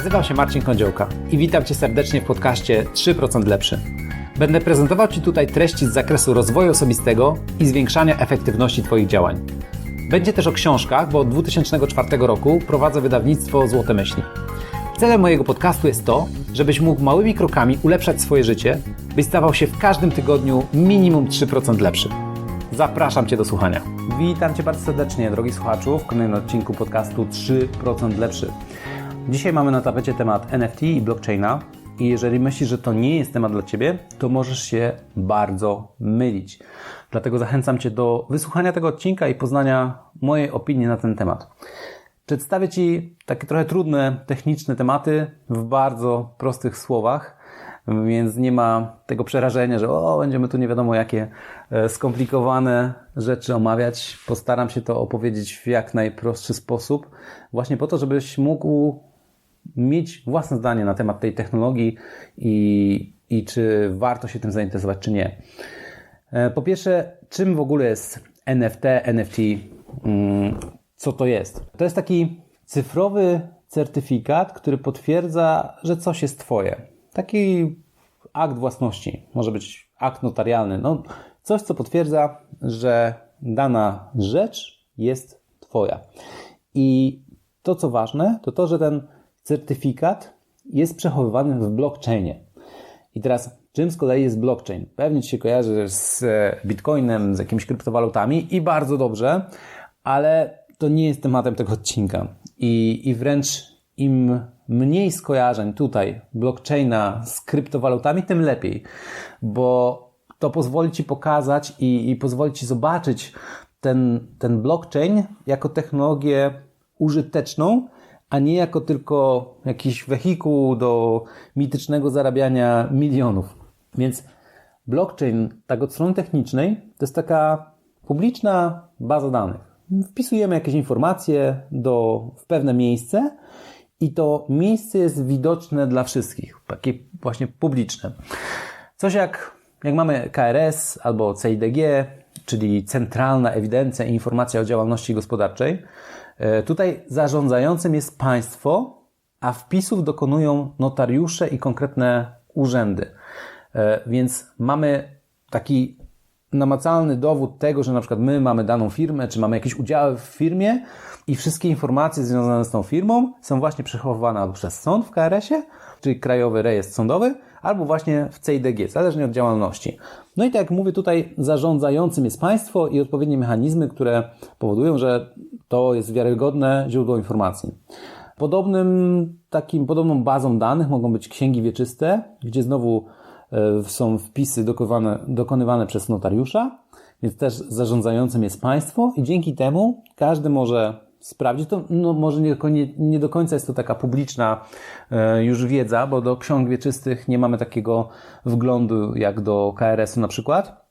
Nazywam się Marcin Kądziołka i witam Cię serdecznie w podcaście 3% Lepszy. Będę prezentował Ci tutaj treści z zakresu rozwoju osobistego i zwiększania efektywności Twoich działań. Będzie też o książkach, bo od 2004 roku prowadzę wydawnictwo Złote Myśli. Celem mojego podcastu jest to, żebyś mógł małymi krokami ulepszać swoje życie, byś stawał się w każdym tygodniu minimum 3% lepszy. Zapraszam Cię do słuchania. Witam Cię bardzo serdecznie, drogi słuchaczu, w kolejnym odcinku podcastu 3% lepszy. Dzisiaj mamy na tapecie temat NFT i blockchaina. I jeżeli myślisz, że to nie jest temat dla Ciebie, to możesz się bardzo mylić. Dlatego zachęcam Cię do wysłuchania tego odcinka i poznania mojej opinii na ten temat. Przedstawię Ci takie trochę trudne, techniczne tematy w bardzo prostych słowach, więc nie ma tego przerażenia, że o, będziemy tu nie wiadomo jakie e, skomplikowane rzeczy omawiać. Postaram się to opowiedzieć w jak najprostszy sposób, właśnie po to, żebyś mógł mieć własne zdanie na temat tej technologii i, i czy warto się tym zainteresować, czy nie. E, po pierwsze, czym w ogóle jest NFT, NFT? Mm, co to jest? To jest taki cyfrowy certyfikat, który potwierdza, że coś jest Twoje. Taki akt własności, może być akt notarialny. No, coś, co potwierdza, że dana rzecz jest Twoja. I to, co ważne, to to, że ten certyfikat jest przechowywany w blockchainie. I teraz, czym z kolei jest blockchain? Pewnie Ci się kojarzy z bitcoinem, z jakimiś kryptowalutami i bardzo dobrze, ale to nie jest tematem tego odcinka. I, i wręcz im mniej skojarzeń tutaj blockchaina z kryptowalutami, tym lepiej, bo to pozwoli Ci pokazać i, i pozwoli Ci zobaczyć ten, ten blockchain jako technologię użyteczną, a nie jako tylko jakiś wehikuł do mitycznego zarabiania milionów. Więc blockchain, tak od strony technicznej, to jest taka publiczna baza danych. Wpisujemy jakieś informacje do, w pewne miejsce i to miejsce jest widoczne dla wszystkich, takie właśnie publiczne. Coś jak, jak mamy KRS albo CIDG, czyli Centralna Ewidencja i Informacja o Działalności Gospodarczej, tutaj zarządzającym jest państwo, a wpisów dokonują notariusze i konkretne urzędy. E, więc mamy taki namacalny dowód tego, że na przykład my mamy daną firmę, czy mamy jakieś udziały w firmie i wszystkie informacje związane z tą firmą są właśnie przechowywane albo przez sąd w KRS-ie, czyli Krajowy Rejestr Sądowy, albo właśnie w CIDG, zależnie od działalności. No i tak jak mówię, tutaj zarządzającym jest państwo i odpowiednie mechanizmy, które powodują, że to jest wiarygodne źródło informacji. Podobnym takim, podobną bazą danych mogą być księgi wieczyste, gdzie znowu są wpisy dokonywane, dokonywane przez notariusza, więc też zarządzającym jest państwo i dzięki temu każdy może sprawdzić. To no, może nie, nie, nie do końca jest to taka publiczna e, już wiedza, bo do ksiąg wieczystych nie mamy takiego wglądu jak do KRS-u na przykład.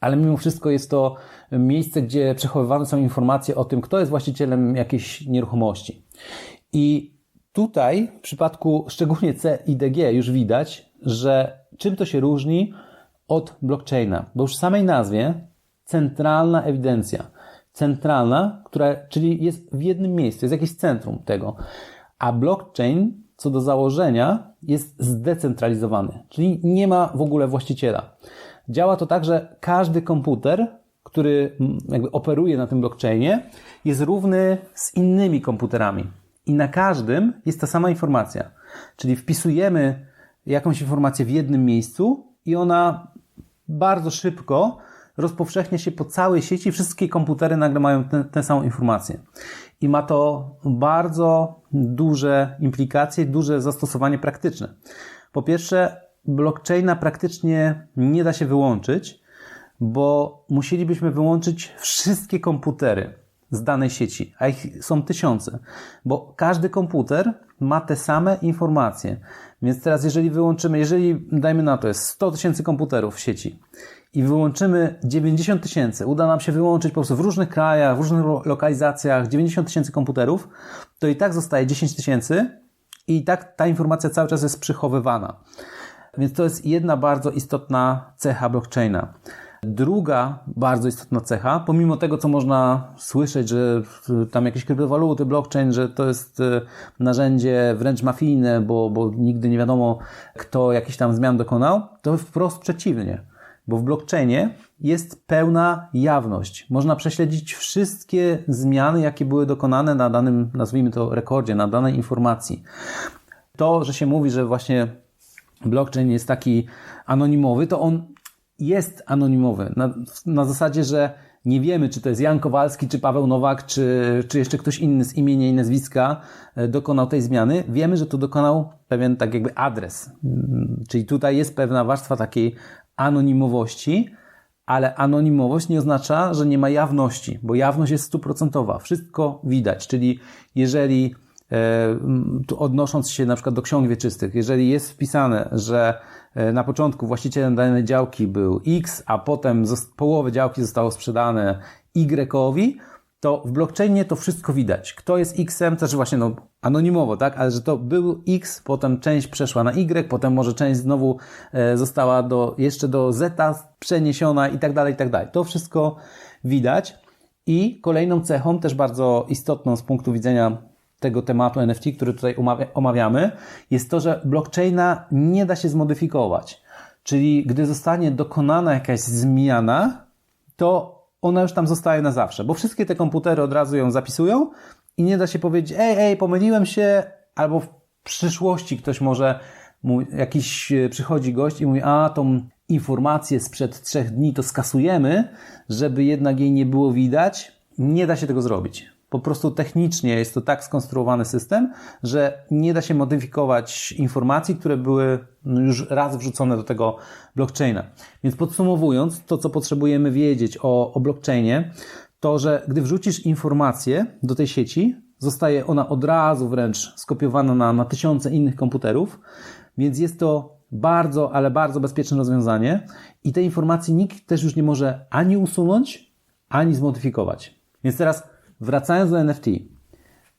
Ale mimo wszystko jest to miejsce, gdzie przechowywane są informacje o tym, kto jest właścicielem jakiejś nieruchomości. I tutaj w przypadku szczególnie CIDG już widać, że czym to się różni od blockchaina, bo już w samej nazwie centralna ewidencja centralna, która, czyli jest w jednym miejscu, jest jakieś centrum tego. A blockchain, co do założenia, jest zdecentralizowany, czyli nie ma w ogóle właściciela. Działa to tak, że każdy komputer, który jakby operuje na tym blockchainie, jest równy z innymi komputerami. I na każdym jest ta sama informacja. Czyli wpisujemy jakąś informację w jednym miejscu i ona bardzo szybko rozpowszechnia się po całej sieci, wszystkie komputery nagle mają tę samą informację. I ma to bardzo duże implikacje, duże zastosowanie praktyczne. Po pierwsze, blockchaina praktycznie nie da się wyłączyć, bo musielibyśmy wyłączyć wszystkie komputery z danej sieci, a ich są tysiące, bo każdy komputer ma te same informacje. Więc teraz, jeżeli wyłączymy, jeżeli dajmy na to, jest 100 tysięcy komputerów w sieci i wyłączymy 90 tysięcy, uda nam się wyłączyć po prostu w różnych krajach, w różnych lokalizacjach 90 tysięcy komputerów, to i tak zostaje 10 tysięcy i tak ta informacja cały czas jest przechowywana. Więc to jest jedna bardzo istotna cecha blockchaina. Druga bardzo istotna cecha, pomimo tego, co można słyszeć, że tam jakieś kryptowaluty, blockchain, że to jest e, narzędzie wręcz mafijne, bo, bo nigdy nie wiadomo, kto jakiś tam zmian dokonał, to wprost przeciwnie. Bo w blockchainie jest pełna jawność. Można prześledzić wszystkie zmiany, jakie były dokonane na danym, nazwijmy to, rekordzie, na danej informacji. To, że się mówi, że właśnie blockchain jest taki anonimowy, to on jest anonimowy. Na, na zasadzie, że nie wiemy, czy to jest Jan Kowalski, czy Paweł Nowak, czy, czy jeszcze ktoś inny z imienia i nazwiska e, dokonał tej zmiany. Wiemy, że to dokonał pewien tak jakby adres. Mm, czyli tutaj jest pewna warstwa takiej anonimowości, ale anonimowość nie oznacza, że nie ma jawności, bo jawność jest stuprocentowa. Wszystko widać, czyli jeżeli odnosząc się na przykład do ksiąg wieczystych, jeżeli jest wpisane, że e, na początku właścicielem danej działki był X, a potem połowę działki zostało sprzedane Y-owi, to w blockchainie to wszystko widać. Kto jest X-em, to znaczy właśnie no, anonimowo, tak? Ale że to był X, potem część przeszła na Y, potem może część znowu e, została do, jeszcze do Z przeniesiona i tak dalej, i tak dalej. To wszystko widać. I kolejną cechą, też bardzo istotną z punktu widzenia tego tematu NFT, który tutaj omawiamy, jest to, że blockchaina nie da się zmodyfikować. Czyli gdy zostanie dokonana jakaś zmiana, to ona już tam zostaje na zawsze, bo wszystkie te komputery od razu ją zapisują i nie da się powiedzieć, ej, ej, pomyliłem się, albo w przyszłości ktoś może, jakiś e, przychodzi gość i mówi, a tą informację sprzed trzech dni to skasujemy, żeby jednak jej nie było widać. Nie da się tego zrobić. Po prostu technicznie jest to tak skonstruowany system, że nie da się modyfikować informacji, które były już raz wrzucone do tego blockchaina. Więc podsumowując, to co potrzebujemy wiedzieć o, o blockchainie, to że gdy wrzucisz informację do tej sieci, zostaje ona od razu wręcz skopiowana na, na tysiące innych komputerów, więc jest to bardzo, ale bardzo bezpieczne rozwiązanie i tej informacji nikt też już nie może ani usunąć, ani zmodyfikować. Więc teraz Wracając do NFT,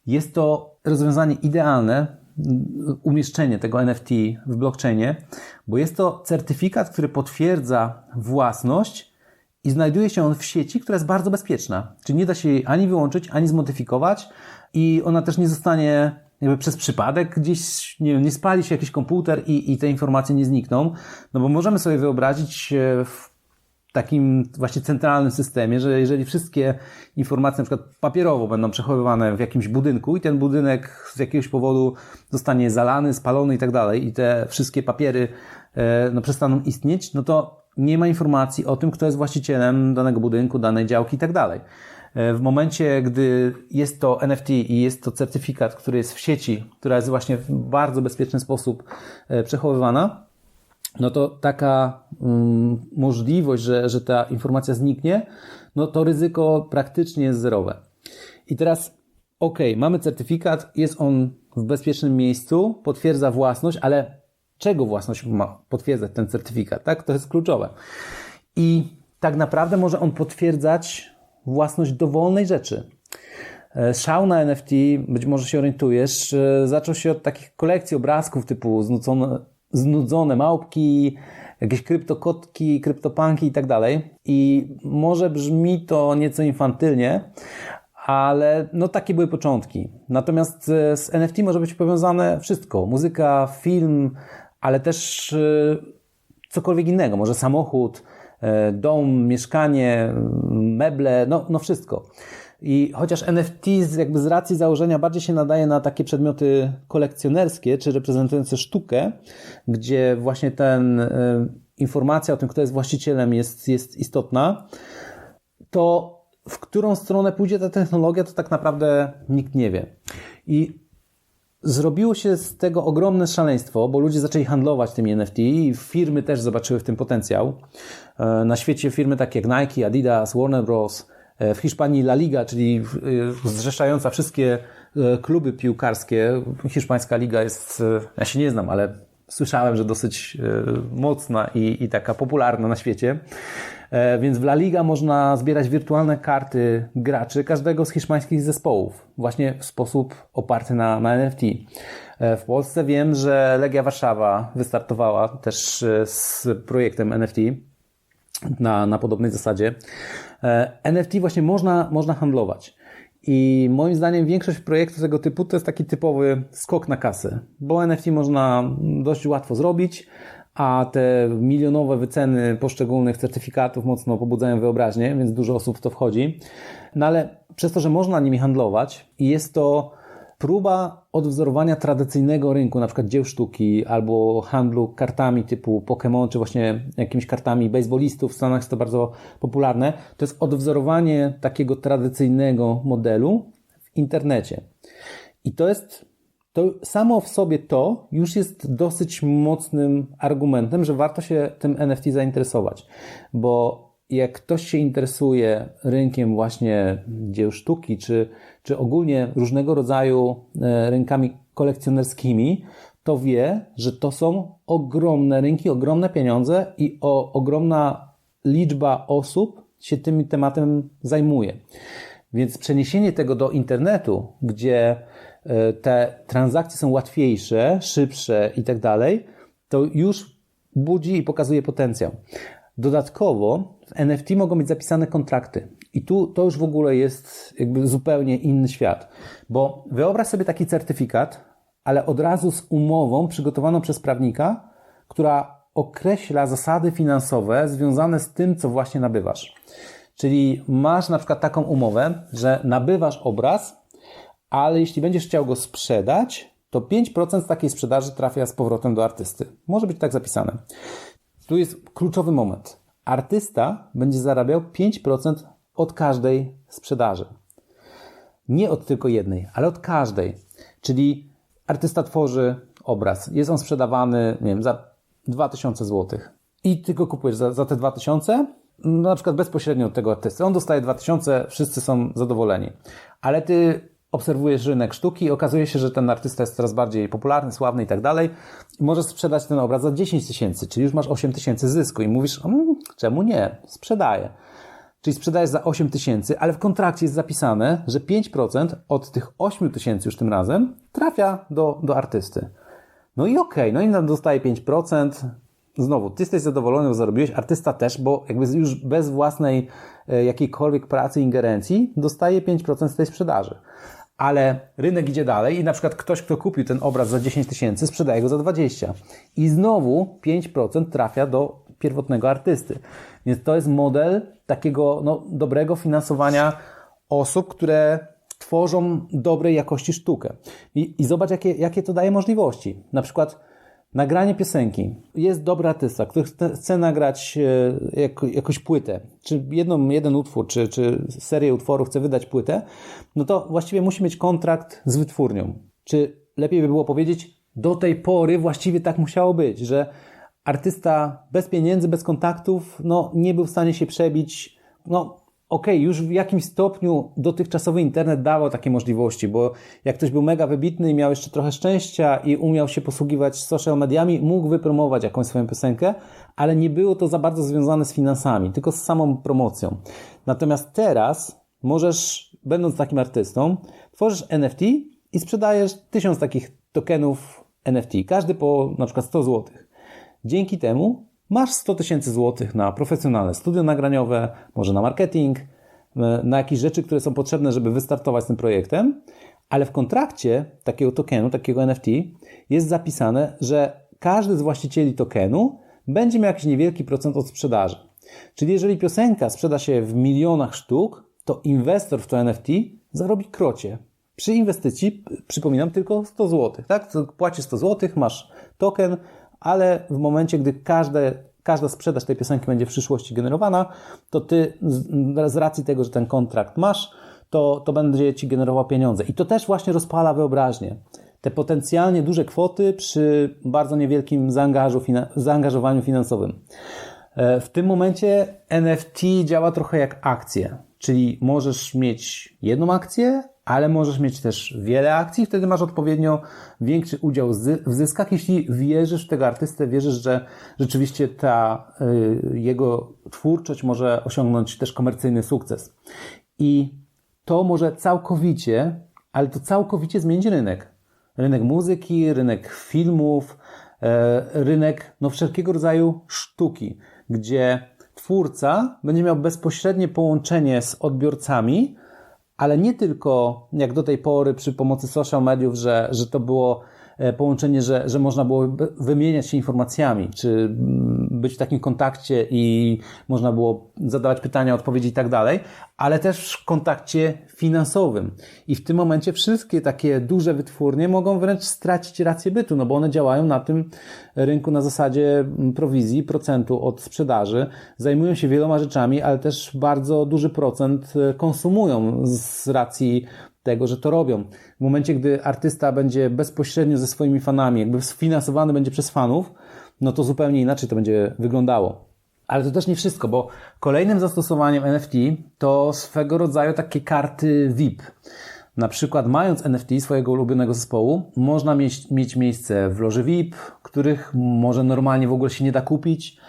jest to rozwiązanie idealne, umieszczenie tego NFT w blockchainie, bo jest to certyfikat, który potwierdza własność i znajduje się on w sieci, która jest bardzo bezpieczna. Czyli nie da się jej ani wyłączyć, ani zmodyfikować i ona też nie zostanie jakby przez przypadek gdzieś, nie nie spali się jakiś komputer i, i te informacje nie znikną. No bo możemy sobie wyobrazić w takim właśnie centralnym systemie, że jeżeli wszystkie informacje na przykład papierowo będą przechowywane w jakimś budynku i ten budynek z jakiegoś powodu zostanie zalany, spalony i tak dalej i te wszystkie papiery e, no, przestaną istnieć, no to nie ma informacji o tym, kto jest właścicielem danego budynku, danej działki i tak dalej. E, w momencie, gdy jest to NFT i jest to certyfikat, który jest w sieci, która jest właśnie w bardzo bezpieczny sposób e, przechowywana, no to taka um, możliwość, że, że ta informacja zniknie, no to ryzyko praktycznie jest zerowe. I teraz, ok, mamy certyfikat, jest on w bezpiecznym miejscu, potwierdza własność, ale czego własność ma potwierdzać ten certyfikat, tak? To jest kluczowe. I tak naprawdę może on potwierdzać własność dowolnej rzeczy. E, szał na NFT, być może się orientujesz, e, zaczął się od takich kolekcji obrazków typu znucone, znudzone małpki, jakieś kryptokotki, kryptopanki i tak dalej. I może brzmi to nieco infantylnie, ale no takie były początki. Natomiast e, z NFT może być powiązane wszystko. Muzyka, film, ale też e, cokolwiek innego. Może samochód, e, dom, mieszkanie, meble, no, no wszystko. I chociaż NFT jakby z racji założenia bardziej się nadaje na takie przedmioty kolekcjonerskie, czy reprezentujące sztukę, gdzie właśnie ten y, informacja o tym, kto jest właścicielem jest, jest istotna, to w którą stronę pójdzie ta technologia, to tak naprawdę nikt nie wie. I Zrobiło się z tego ogromne szaleństwo, bo ludzie zaczęli handlować tymi NFT i firmy też zobaczyły w tym potencjał. E, na świecie firmy takie jak Nike, Adidas, Warner Bros., w Hiszpanii La Liga, czyli e, zrzeszająca wszystkie e, kluby piłkarskie. Hiszpańska liga jest, ja się nie znam, ale słyszałem, że dosyć mocna i, i taka popularna na świecie. Więc w La Liga można zbierać wirtualne karty graczy każdego z hiszpańskich zespołów, właśnie w sposób oparty na, na NFT. W Polsce wiem, że Legia Warszawa wystartowała też z projektem NFT na, na podobnej zasadzie. E, NFT właśnie można, można handlować. I moim zdaniem większość projektów tego typu to jest taki typowy skok na kasę, bo NFT można dość łatwo zrobić, a te milionowe wyceny poszczególnych certyfikatów mocno pobudzają wyobraźnię, więc dużo osób w to wchodzi. No ale przez to, że można nimi handlować i jest to próba odwzorowania tradycyjnego rynku, na przykład dzieł sztuki albo handlu kartami typu Pokémon, czy właśnie jakimiś kartami baseballistów, w Stanach jest to bardzo popularne, to jest odwzorowanie takiego tradycyjnego modelu w internecie. I to jest to samo w sobie to już jest dosyć mocnym argumentem, że warto się tym NFT zainteresować, bo jak ktoś się interesuje rynkiem właśnie dzieł sztuki, czy, czy ogólnie różnego rodzaju e, rynkami kolekcjonerskimi, to wie, że to są ogromne rynki, ogromne pieniądze i o, ogromna liczba osób się tym tematem zajmuje. Więc przeniesienie tego do internetu, gdzie e, te transakcje są łatwiejsze, szybsze i tak dalej, to już budzi i pokazuje potencjał. Dodatkowo w NFT mogą być zapisane kontrakty. I tu to już w ogóle jest jakby zupełnie inny świat. Bo wyobraź sobie taki certyfikat, ale od razu z umową przygotowaną przez prawnika, która określa zasady finansowe związane z tym, co właśnie nabywasz. Czyli masz na przykład taką umowę, że nabywasz obraz, ale jeśli będziesz chciał go sprzedać, to 5% z takiej sprzedaży trafia z powrotem do artysty. Może być tak zapisane. Tu jest kluczowy moment. Artysta będzie zarabiał 5% od każdej sprzedaży. Nie od tylko jednej, ale od każdej. Czyli artysta tworzy obraz, jest on sprzedawany, nie wiem, za 2000 zł. I ty go kupujesz za, za te 2000, no na przykład bezpośrednio od tego artysty. On dostaje 2000, wszyscy są zadowoleni. Ale ty obserwujesz rynek sztuki i okazuje się, że ten artysta jest coraz bardziej popularny, sławny i tak dalej. Możesz sprzedać ten obraz za 10 tysięcy, czyli już masz 8 tysięcy zysku i mówisz, mmm, czemu nie? Sprzedaję. Czyli sprzedajesz za 8 tysięcy, ale w kontrakcie jest zapisane, że 5% od tych 8 tysięcy już tym razem trafia do, do artysty. No i okej, okay, no i dostaje 5%. Znowu, ty jesteś zadowolony, bo zarobiłeś, artysta też, bo jakby już bez własnej e, jakiejkolwiek pracy, ingerencji dostaje 5% z tej sprzedaży ale rynek idzie dalej i na przykład ktoś, kto kupił ten obraz za 10 tysięcy, sprzedaje go za 20. I znowu 5% trafia do pierwotnego artysty. Więc to jest model takiego no, dobrego finansowania osób, które tworzą dobrej jakości sztukę. I, i zobacz, jakie, jakie to daje możliwości. Na przykład Nagranie piosenki. Jest dobry artysta, który chce, nagrać e, jak, jakąś płytę, czy jedną, jeden utwór, czy, czy serię utworów, chce wydać płytę, no to właściwie musi mieć kontrakt z wytwórnią. Czy lepiej by było powiedzieć, do tej pory właściwie tak musiało być, że artysta bez pieniędzy, bez kontaktów, no nie był w stanie się przebić, no okay, już w jakimś stopniu dotychczasowy internet dawał takie możliwości, bo jak ktoś był mega wybitny i miał jeszcze trochę szczęścia i umiał się posługiwać social mediami, mógł wypromować jakąś swoją piosenkę, ale nie było to za bardzo związane z finansami, tylko z samą promocją. Natomiast teraz możesz, będąc takim artystą, tworzysz NFT i sprzedajesz tysiąc takich tokenów NFT, każdy po na przykład 100 zł. Dzięki temu Masz 100 tysięcy złotych na profesjonalne studio nagraniowe, może na marketing, e, na jakieś rzeczy, które są potrzebne, żeby wystartować z tym projektem, ale w kontrakcie takiego tokenu, takiego NFT jest zapisane, że każdy z właścicieli tokenu będzie miał jakiś niewielki procent od sprzedaży. Czyli jeżeli piosenka sprzeda się w milionach sztuk, to inwestor w to NFT zarobi krocie. Przy inwestycji, przypominam, tylko 100 zł. Tak? Płacisz 100 zł, masz token, ale w momencie, gdy każde, każda sprzedaż tej piosenki będzie w przyszłości generowana, to ty z, z racji tego, że ten kontrakt masz, to, to będzie ci generował pieniądze. I to też właśnie rozpala wyobraźnię. Te potencjalnie duże kwoty przy bardzo niewielkim zaangażowaniu finansowym. E, w tym momencie NFT działa trochę jak akcje, czyli możesz mieć jedną akcję, ale możesz mieć też wiele akcji, wtedy masz odpowiednio większy udział w zyskach, jeśli wierzysz w tego artystę, wierzysz, że rzeczywiście ta y, jego twórczość może osiągnąć też komercyjny sukces. I to może całkowicie, ale to całkowicie zmienić rynek. Rynek muzyki, rynek filmów, e, rynek no, wszelkiego rodzaju sztuki, gdzie twórca będzie miał bezpośrednie połączenie z odbiorcami, ale nie tylko jak do tej pory przy pomocy social mediów, że, że to było połączenie, że, że można było wymieniać się informacjami, czy mm, być w takim kontakcie i można było zadawać pytania, odpowiedzi i tak dalej, ale też w kontakcie finansowym. I w tym momencie wszystkie takie duże wytwórnie mogą wręcz stracić rację bytu, no bo one działają na tym rynku na zasadzie mm, prowizji, procentu od sprzedaży, zajmują się wieloma rzeczami, ale też bardzo duży procent e, konsumują z racji tego, że to robią. W momencie, gdy artysta będzie bezpośrednio ze swoimi fanami, jakby sfinansowany będzie przez fanów, no to zupełnie inaczej to będzie wyglądało. Ale to też nie wszystko, bo kolejnym zastosowaniem NFT to swego rodzaju takie karty VIP. Na przykład, mając NFT swojego ulubionego zespołu, można mieć, mieć miejsce w loży VIP, których może normalnie w ogóle się nie da kupić,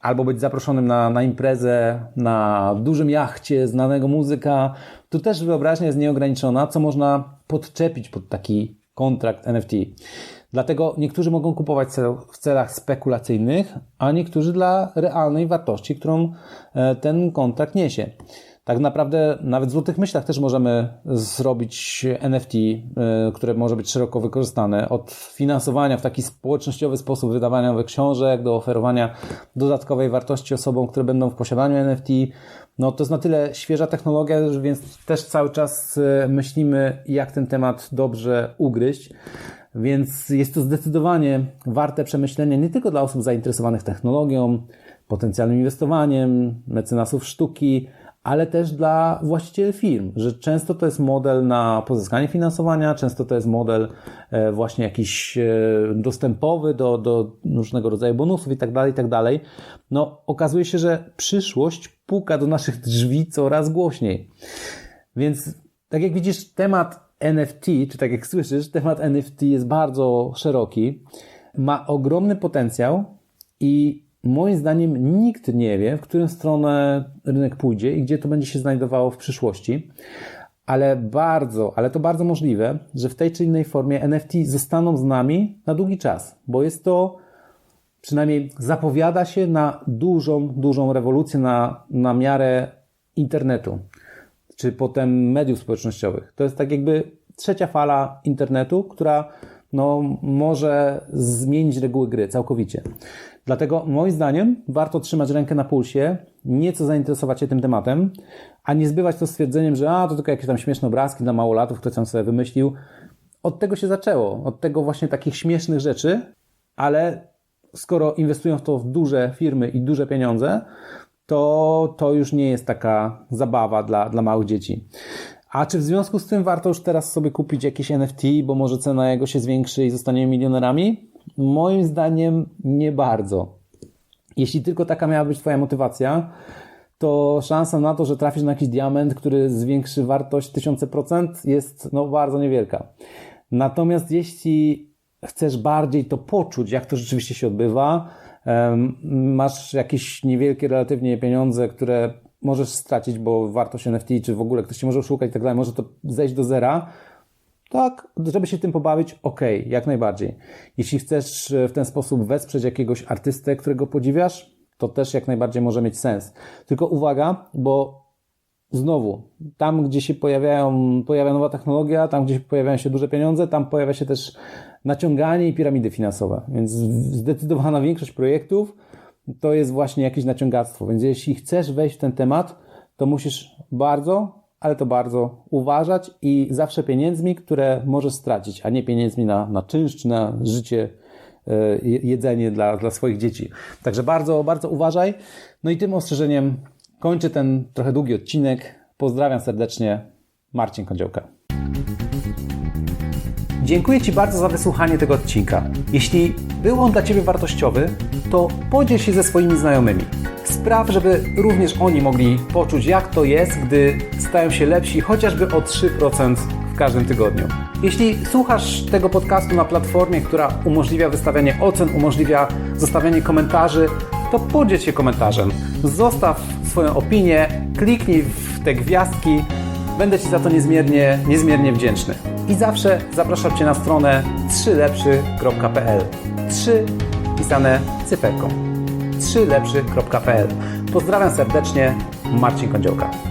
albo być zaproszonym na, na imprezę na dużym jachcie znanego muzyka. Tu też wyobraźnia jest nieograniczona, co można podczepić pod taki kontrakt NFT. Dlatego niektórzy mogą kupować w celach spekulacyjnych, a niektórzy dla realnej wartości, którą e, ten kontrakt niesie. Tak naprawdę nawet w złotych myślach też możemy zrobić NFT, e, które może być szeroko wykorzystane. Od finansowania w taki społecznościowy sposób wydawania nowych książek, do oferowania dodatkowej wartości osobom, które będą w posiadaniu NFT. No to jest na tyle świeża technologia, więc też cały czas e, myślimy, jak ten temat dobrze ugryźć. Więc jest to zdecydowanie warte przemyślenia nie tylko dla osób zainteresowanych technologią, potencjalnym inwestowaniem, mecenasów sztuki, ale też dla właścicieli firm, że często to jest model na pozyskanie finansowania, często to jest model e, właśnie jakiś e, dostępowy do, do różnego rodzaju bonusów i tak dalej, i tak dalej. No, okazuje się, że przyszłość puka do naszych drzwi coraz głośniej. Więc, tak jak widzisz, temat NFT, czy tak jak słyszysz, temat NFT jest bardzo szeroki, ma ogromny potencjał i moim zdaniem nikt nie wie, w którą stronę rynek pójdzie i gdzie to będzie się znajdowało w przyszłości. Ale bardzo, ale to bardzo możliwe, że w tej czy innej formie NFT zostaną z nami na długi czas, bo jest to przynajmniej zapowiada się na dużą, dużą rewolucję na, na miarę internetu czy potem mediów społecznościowych. To jest tak jakby trzecia fala internetu, która no, może zmienić reguły gry całkowicie. Dlatego moim zdaniem warto trzymać rękę na pulsie, nieco zainteresować się tym tematem, a nie zbywać to stwierdzeniem, że a, to tylko jakieś tam śmieszne obrazki dla małolatów, ktoś tam sobie wymyślił. Od tego się zaczęło, od tego właśnie takich śmiesznych rzeczy, ale skoro inwestują w to w duże firmy i duże pieniądze, to to już nie jest taka zabawa dla, dla małych dzieci. A czy w związku z tym warto już teraz sobie kupić jakieś NFT, bo może cena jego się zwiększy i zostaniemy milionerami? Moim zdaniem nie bardzo. Jeśli tylko taka miała być Twoja motywacja, to szansa na to, że trafisz na jakiś diament, który zwiększy wartość tysiące procent, jest no, bardzo niewielka. Natomiast jeśli chcesz bardziej to poczuć, jak to rzeczywiście się odbywa, masz jakieś niewielkie relatywnie pieniądze, które możesz stracić, bo wartość NFT, czy w ogóle ktoś cię może szukać i tak dalej, może to zejść do zera, tak, żeby się tym pobawić, ok, jak najbardziej. Jeśli chcesz e, w ten sposób wesprzeć jakiegoś artystę, którego podziwiasz, to też jak najbardziej może mieć sens. Tylko uwaga, bo znowu, tam gdzie się pojawiają, pojawia nowa technologia, tam gdzie pojawiają się duże pieniądze, tam pojawia się też naciąganie i piramidy finansowe. Więc zdecydowana większość projektów to jest właśnie jakieś naciągactwo. Więc jeśli chcesz wejść w ten temat, to musisz bardzo, ale to bardzo uważać i zawsze pieniędzmi, które możesz stracić, a nie pieniędzmi na, na czynsz czy na życie, e, jedzenie dla, dla swoich dzieci. Także bardzo, bardzo uważaj. No i tym ostrzeżeniem kończę ten trochę długi odcinek. Pozdrawiam serdecznie. Marcin Kądziołka. Dziękuję Ci bardzo za wysłuchanie tego odcinka. Jeśli był on dla Ciebie wartościowy, to podziel się ze swoimi znajomymi. Spraw, żeby również oni mogli poczuć, jak to jest, gdy stają się lepsi chociażby o 3% w każdym tygodniu. Jeśli słuchasz tego podcastu na platformie, która umożliwia wystawianie ocen, umożliwia zostawianie komentarzy, to podziel się komentarzem. Zostaw swoją opinię, kliknij w te gwiazdki. Będę Ci za to niezmiernie, niezmiernie wdzięczny. I zawsze zapraszam Cię na stronę 3lepszy.pl 3 pisane cyferką 3lepszy.pl Pozdrawiam serdecznie, Marcin Kądziołka.